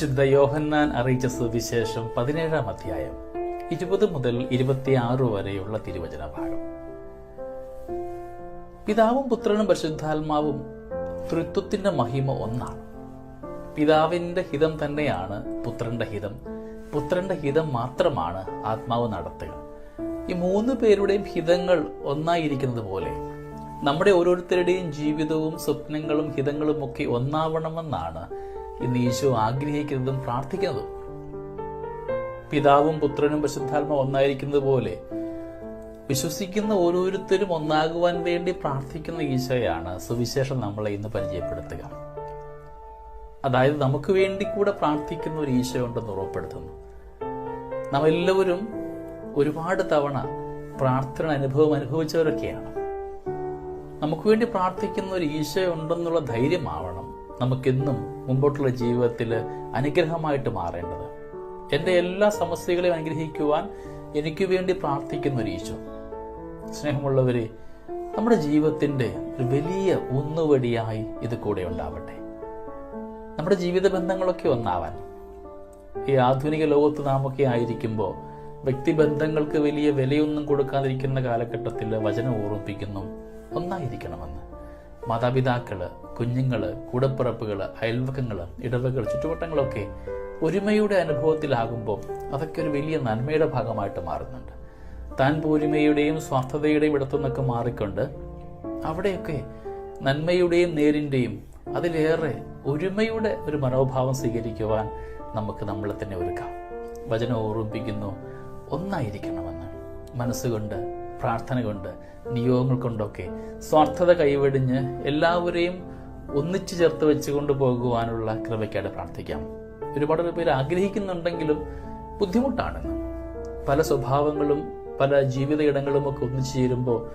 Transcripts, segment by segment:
വിശുദ്ധ യോഹന്നാൻ അറിയിച്ച സുവിശേഷം പതിനേഴാം അധ്യായം ഇരുപത് മുതൽ ഇരുപത്തിയാറ് വരെയുള്ള തിരുവചന ഭാഗം പിതാവും പുത്രനും പരിശുദ്ധാത്മാവും തൃത്വത്തിന്റെ മഹിമ ഒന്നാണ്. പിതാവിന്റെ ഹിതം തന്നെയാണ് പുത്രന്റെ ഹിതം. പുത്രന്റെ ഹിതം മാത്രമാണ് ആത്മാവ് നടത്തുക. ഈ മൂന്ന് പേരുടെയും ഹിതങ്ങൾ ഒന്നായിരിക്കുന്നത് പോലെ നമ്മുടെ ഓരോരുത്തരുടെയും ജീവിതവും സ്വപ്നങ്ങളും ഹിതങ്ങളും ഒക്കെ ഒന്നാവണമെന്നാണ് ഇന്ന് ഈശോ ആഗ്രഹിക്കുന്നതും പ്രാർത്ഥിക്കുന്നതും. പിതാവും പുത്രനും പരിശുദ്ധാത്മ ഒന്നായിരിക്കുന്നത് പോലെ വിശ്വസിക്കുന്ന ഓരോരുത്തരും ഒന്നാകുവാൻ വേണ്ടി പ്രാർത്ഥിക്കുന്ന ഈശോയാണ് സുവിശേഷം നമ്മളെ ഇന്ന് പരിചയപ്പെടുത്തുക. അതായത് നമുക്ക് വേണ്ടി കൂടെ പ്രാർത്ഥിക്കുന്ന ഒരു ഈശോ ഉണ്ടെന്ന് ഉറപ്പെടുത്തുന്നു നാം എല്ലാവരും ഒരുപാട് തവണ പ്രാർത്ഥന അനുഭവം അനുഭവിച്ചവരൊക്കെയാണ്. നമുക്ക് വേണ്ടി പ്രാർത്ഥിക്കുന്ന ഒരു ഈശോ ഉണ്ടെന്നുള്ള ധൈര്യമാവണം നമുക്കെന്നും മുമ്പോട്ടുള്ള ജീവിതത്തിൽ അനുഗ്രഹമായിട്ട് മാറേണ്ടത്. എന്റെ എല്ലാ സമസ്യകളെയും അനുഗ്രഹിക്കുവാൻ എനിക്ക് വേണ്ടി പ്രാർത്ഥിക്കുന്ന ഒരു ഈശോ. സ്നേഹമുള്ളവരെ നമ്മുടെ ജീവിതത്തിന്റെ ഒരു വലിയ ഒന്നുവടിയായി ഇത് കൂടെ ഉണ്ടാവട്ടെ. നമ്മുടെ ജീവിത ബന്ധങ്ങളൊക്കെ ഒന്നാവാൻ. ഈ ആധുനിക ലോകത്ത് നാമൊക്കെ ആയിരിക്കുമ്പോൾ വ്യക്തിബന്ധങ്ങൾക്ക് വലിയ വിലയൊന്നും കൊടുക്കാതിരിക്കുന്ന കാലഘട്ടത്തിൽ വചനം ഓർമ്മിപ്പിക്കുന്നു. ഒന്നായിരിക്കണമെന്ന്. മാതാപിതാക്കൾ കുഞ്ഞുങ്ങൾ കൂടപ്പിറപ്പുകൾ അയൽവക്കങ്ങൾ ഇടവകൾ ചുറ്റുവട്ടങ്ങളൊക്കെ ഒരുമയുടെ അനുഭവത്തിലാകുമ്പോൾ അതൊക്കെ ഒരു വലിയ നന്മയുടെ ഭാഗമായിട്ട് മാറുന്നുണ്ട്. താൻ പോരുമയുടെയും സ്വാർത്ഥതയുടെയും ഇടത്തുനിന്നൊക്കെ മാറിക്കൊണ്ട് അവിടെയൊക്കെ നന്മയുടെയും നേരിന്റെയും അതിലേറെ ഒരുമയുടെ ഒരു മനോഭാവം സ്വീകരിക്കുവാൻ നമുക്ക് നമ്മളെ തന്നെ ഒരുക്കാം. വചനം ഓർമ്മിപ്പിക്കുന്നു ഒന്നായിരിക്കണമെന്ന്. മനസ്സുകൊണ്ട് പ്രാർത്ഥന കൊണ്ട് നിയോഗങ്ങൾ കൊണ്ടൊക്കെ സ്വാർത്ഥത കൈവെടിഞ്ഞ് എല്ലാവരെയും ഒന്നിച്ചു ചേർത്ത് വെച്ചുകൊണ്ട് പോകുവാനുള്ള കൃപയ്ക്കായിട്ട് പ്രാർത്ഥിക്കാം. ഒരുപാട് പേര് ആഗ്രഹിക്കുന്നുണ്ടെങ്കിലും ബുദ്ധിമുട്ടാണ്. പല സ്വഭാവങ്ങളും പല ജീവിത ഇടങ്ങളും ഒക്കെ ഒന്നിച്ചു ചേരുമ്പോൾ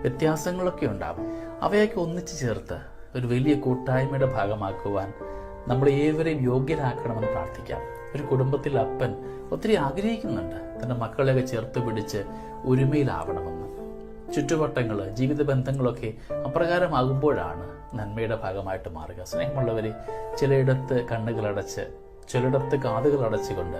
വ്യത്യാസങ്ങളൊക്കെ ഉണ്ടാവും. അവയൊക്കെ ഒന്നിച്ചു ചേർത്ത് ഒരു വലിയ കൂട്ടായ്മയുടെ ഭാഗമാക്കുവാൻ നമ്മൾ ഏവരെയും യോഗ്യരാക്കണമെന്ന് പ്രാർത്ഥിക്കാം. ഒരു കുടുംബത്തിൽ അപ്പൻ ഒത്തിരി ആഗ്രഹിക്കുന്നുണ്ട്. തന്റെ മക്കളെയൊക്കെ ചേർത്ത് പിടിച്ച് ഒരുമയിലാവണമെന്ന്. ചുറ്റുവട്ടങ്ങൾ ജീവിത ബന്ധങ്ങളൊക്കെ അപ്രകാരമാകുമ്പോഴാണ് നന്മയുടെ ഭാഗമായിട്ട് മാറുക. സ്നേഹമുള്ളവരെ ചിലയിടത്ത് കണ്ണുകളടച്ച് ചിലയിടത്ത് കാതുകൾ അടച്ചുകൊണ്ട്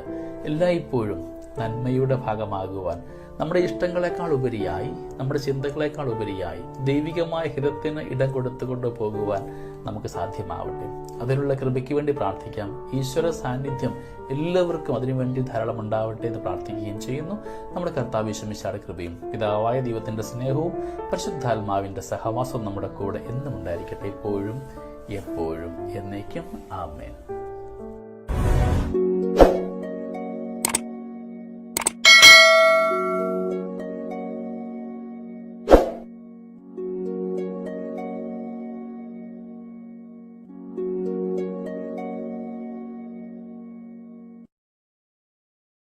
എല്ലായ്പ്പോഴും നന്മയുടെ ഭാഗമാകുവാൻ. നമ്മുടെ ഇഷ്ടങ്ങളെക്കാൾ ഉപരിയായി നമ്മുടെ ചിന്തകളെക്കാൾ ഉപരിയായി ദൈവികമായ ഹിതത്തിന് ഇടം കൊടുത്തുകൊണ്ട് പോകുവാൻ നമുക്ക് സാധ്യമാവട്ടെ. അതിനുള്ള കൃപയ്ക്ക് വേണ്ടി പ്രാർത്ഥിക്കാം. ഈശ്വര സാന്നിധ്യം എല്ലാവർക്കും അതിനുവേണ്ടി ധാരാളം ഉണ്ടാവട്ടെ എന്ന് പ്രാർത്ഥിക്കുകയും ചെയ്യുന്നു. നമ്മുടെ കർത്താവ് വിഷമിച്ചാട് കൃപയും പിതാവായ ദൈവത്തിന്റെ സ്നേഹവും പരിശുദ്ധാത്മാവിന്റെ സഹവാസവും നമ്മുടെ കൂടെ എന്നും ഉണ്ടായിരിക്കട്ടെ. എപ്പോഴും എപ്പോഴും എന്നേക്കും. ആമേൻ.